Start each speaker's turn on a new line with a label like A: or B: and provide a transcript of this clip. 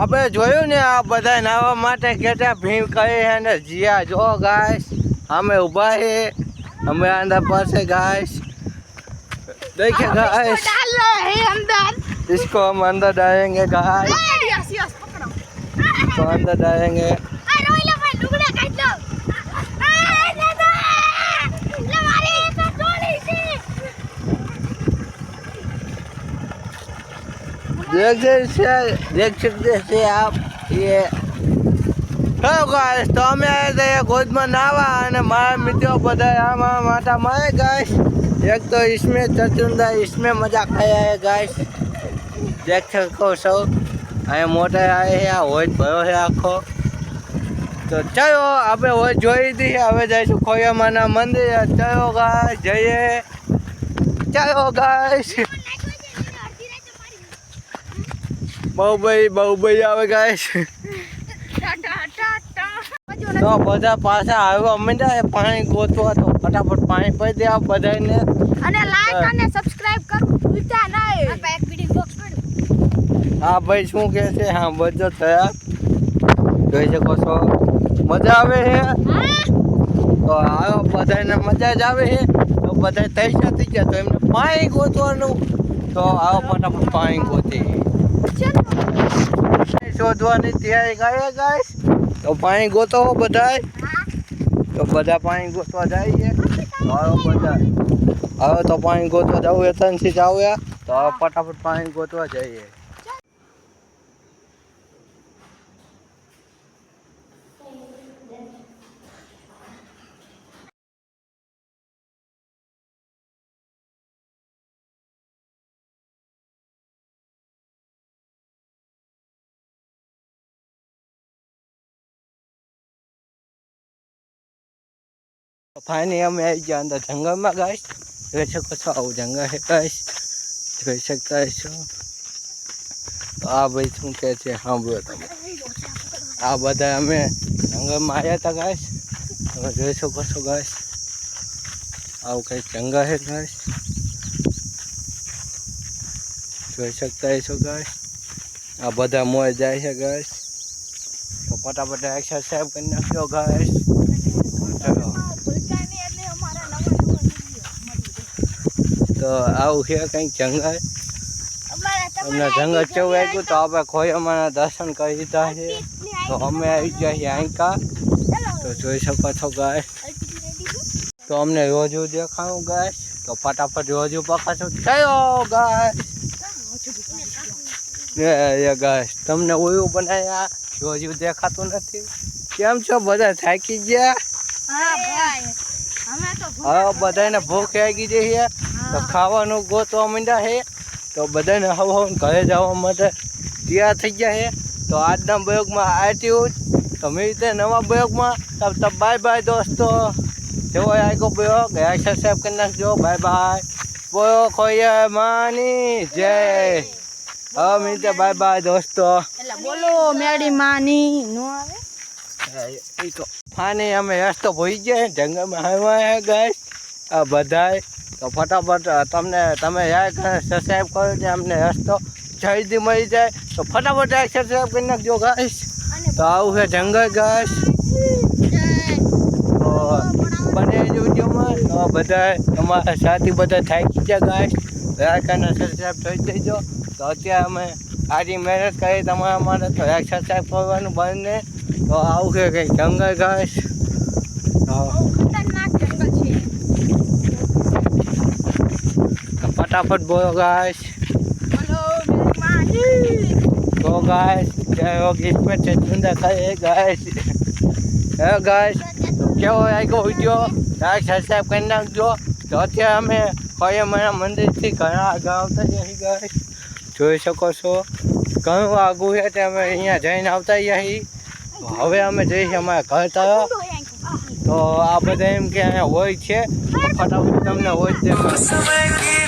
A: આપણે જોયું ને આ બધા નાવા માટે કેટલા ભીમ કહે છે ને જીયા જો ગાઈસ અમે ઊભા છે અમે આંધા પાસે ગાઈસ દેખે गाइस
B: डाल रहे हैं अंदर
A: इसको हम अंदर डालेंगे गाइस
B: यस यस पकड़ो
A: तो अंदर डालेंगे देख सकते देख सकते हैं आप ये હેલો ગાઈસ તો અમે આવ્યા હતા ગોદમાં નાવા અને મારા મિત્રો બધા આમાં માટા મારે ગાઈસ એક તો इसमें ચચુંદા इसमें મજા ખાયા है ગાઈસ દેખ શકો છો અહીંયા મોટા આવે છે આ હોય ભરો છે આખો તો ચાલો આપણે હોય જોઈ હતી હવે જઈશું ખોયામાના મંદિર ચાલો ગાઈસ જઈએ ચાલો ગાઈસ બાહુબલી બહુભાઈ આવે
B: ટા
A: તો બધા પાછા આવ્યા. માંડ્યા પાણી ગોતવા તો ફટાફટ પાણી પડી દે બધાને
B: અને લાઈક અને સબસ્ક્રાઇબ કરવું ભૂલતા નહીં. આ એક વિડિયો બોક્સ
A: હા ભાઈ શું કહે છે? હા બધો થયા. જોઈ શકો છો. મજા આવે છે તો આવ્યો બધાને મજા જ આવે છે તો બધા તૈયાર થઈ ગયા. તો એમને પાણી ગોતવાનું. તો આવો ફટાફટ પાણી ગોતી. શોધવાની તૈયારી કરે ગાઈસ તો પાણી ગોતો બધાય. તો બધા પાણી ગોતવા જાય આવો બધા હવે તો પાણી ગોતવા જવું એ ત્રણથી જ આવ્યા તો હવે ફટાફટ પાણી ગોતવા જઈએ. ફાઇનલી અમે આવી ગયા અંદર જંગલમાં ગાઈશ જોઈ શકો છો આવું જંગલ છે ગાઈશ જોઈ શકતા છો તો આ ભાઈ શું કહે છે સાંભળો તમે આ બધા અમે જંગલમાં આવ્યા હતા ગાઈશ તમે જોઈ શકો છો ગાઈશ આવું કંઈક જંગલ છે ગાઈશ જોઈ શકતા છો ગાઈશ આ બધા મોય જાય છે ગાઈશ તો ફટાફટ એક્સરસાઇઝ કરી નાખ્યો ગાઈશ ચલો
B: ભૂલતા નહીં એટલે અમારા નવા નવા વિડિયો
A: તો આવું છે કંઈક જંગલ? અમને જંગલ ચવું આવ્યું તો આપણે ખોયામાના દર્શન કરી દીધા છે. તો અમે આવી ગયા છીએ આંકા તો જોઈ શકો છો ગાય તો અમને રોજુ દેખાવું ગાય તો ફટાફટ રોજુ પકાશો. થયો ગાય એ ગાય તમને ઓયું બનાવ્યા રોજુ દેખાતું નથી? કેમ છો? બધા થાકી ગયા?
B: હા
A: બધાને ભૂખ લાગી ગઈ છે. તો ખાવાનું ગોતવા માંડ્યા છે. તો બધાને હવે હવે ઘરે જવા માટે તૈયાર થઈ ગયા છે. તો આજના પ્રયોગમાં આટ્યું તો મળીતે નવા પ્રયોગમાં તબ બાય બાય દોસ્તો. જેવો આગો પ્રયોગ સબસ્ક્રાઈબ કરી નાખજો. બાય બાય બોલો ખોય માની. જય. હવે મિત્ર બાય બાય દોસ્તો.
B: બોલો મેડી માની. નો આવે?
A: એ તો ફાની અમે રસ્તો ભોઈ ગયા જંગલમાં આવ્યા ગાય આ બધાય તો ફટાફટ તમને, તમે યાર સબસ્ક્રાઈબ કરો એટલે અમને રસ્તો જલ્દી મળી જાય. તો ફટાફટ એક સબસ્ક્રાઈબ કરી નાખજો ગાઈશ તો આવું છે જંગલ ગાઈશ તો બને જોજોમાં તો બધા તમારા સાથી બધા થાકી ગયા ગાઈશ લાઈક અને સબસ્ક્રાઈબ થઈ દેજો તો અત્યારે અમે આજી મહેનત કરી તમારા માટે તો એક્સરસાઇઝ કરવાનું બંધ ને. તો આવું છે કંઈક જંગલ ગાઈશ તો
B: ખતરનાક જંગલ છે
A: તો ફટાફટ બોલો ગાઈશ
B: બોલો મેડી માની
A: તો ગાઈશ જય યોગી પર છે ચુંદા ખાય ગાઈશ હે ગાઈશ તો કેવો આવ્યો વીડિયો લાઈક સબસ્ક્રાઈબ કરી નાખજો તો અત્યારે અમે કયા મારા મંદિરથી ઘણા આગળ આવતા જઈએ ગાઈશ જોઈ શકો છો ઘણું આગું છે તે અમે અહીંયા જઈને આવતા જઈએ હવે અમે જઈએ અમારા ઘર તરફ। તો આ બધા એમ કે અહીંયા હોય છે તો ફટાફટ તમને હોય જ દેખાય.